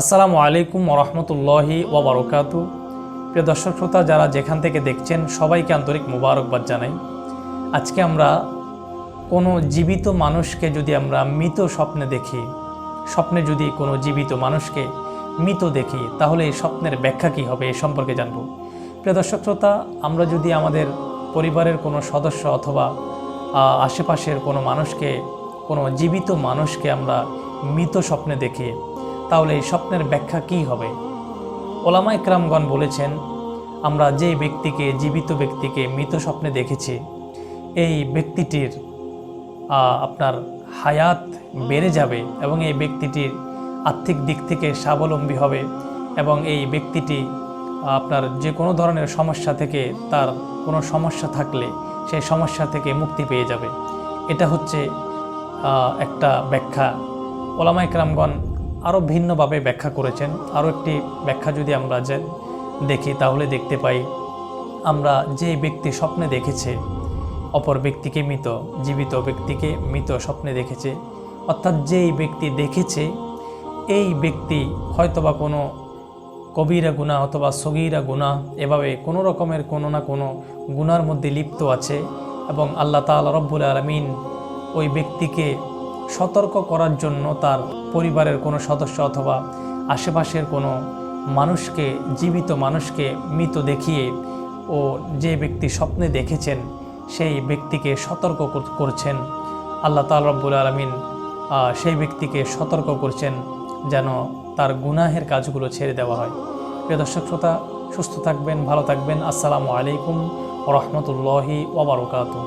আসসালামু আলাইকুম ওরহমতুল্লাহি ওবরকাত প্রিয় দর্শক শ্রোতা, যারা যেখান থেকে দেখছেন, সবাইকে আন্তরিক মুবারকবাদ জানাই। আজকে আমরা কোনো জীবিত মানুষকে যদি আমরা মৃত স্বপ্নে দেখি, স্বপ্নে যদি কোনো জীবিত মানুষকে মৃত দেখি, তাহলে এই স্বপ্নের ব্যাখ্যা কী হবে এ সম্পর্কে জানব। প্রিয় দর্শক শ্রোতা, আমরা যদি আমাদের পরিবারের কোনো সদস্য অথবা আশেপাশের কোনো মানুষকে, কোনো জীবিত মানুষকে আমরা মৃত স্বপ্নে দেখি তাহলে এই স্বপ্নের ব্যাখ্যা কী হবে? ওলামা ইকরামগণ বলেছেন, আমরা যে ব্যক্তিকে, জীবিত ব্যক্তিকে মৃত স্বপ্নে দেখেছি, এই ব্যক্তিটির আপনার হায়াত বেড়ে যাবে এবং এই ব্যক্তিটির আর্থিক দিক থেকে স্বাবলম্বী হবে এবং এই ব্যক্তিটি, আপনার যে কোনো ধরনের সমস্যা থেকে তার কোনো সমস্যা থাকলে সেই সমস্যা থেকে মুক্তি পেয়ে যাবে। এটা হচ্ছে একটা ব্যাখ্যা। ওলামা ইকরামগণ আরও ভিন্নভাবে ব্যাখ্যা করেছেন। আরও একটি ব্যাখ্যা যদি আমরা যে দেখি, তাহলে দেখতে পাই আমরা যে ব্যক্তি স্বপ্নে দেখেছে, অপর ব্যক্তিকে মৃত, জীবিত ব্যক্তিকে মৃত স্বপ্নে দেখেছে, অর্থাৎ যেই ব্যক্তি দেখেছে, এই ব্যক্তি হয়তোবা কোনো কবিরা গুণা অথবা সগিরা গুণা, এভাবে কোনো রকমের কোনো না কোনো গুনার মধ্যে লিপ্ত আছে এবং আল্লাহ তাআলা রব্বুল আলমিন ওই ব্যক্তিকে সতর্ক করার জন্য তার পরিবারের কোনো সদস্য অথবা আশেপাশের কোনো মানুষকে, জীবিত মানুষকে মৃত দেখিয়ে ও যে ব্যক্তি স্বপ্নে দেখেছেন, সেই ব্যক্তিকে সতর্ক করছেন। আল্লাহ তাল রব্বুল আলমিন সেই ব্যক্তিকে সতর্ক করছেন যেন তার গুনাহের কাজগুলো ছেড়ে দেওয়া হয়। প্রিয় দর্শক শ্রোতা, সুস্থ থাকবেন, ভালো থাকবেন। আসসালামু আলাইকুম রহমতুল্লাহি ওবরকাতু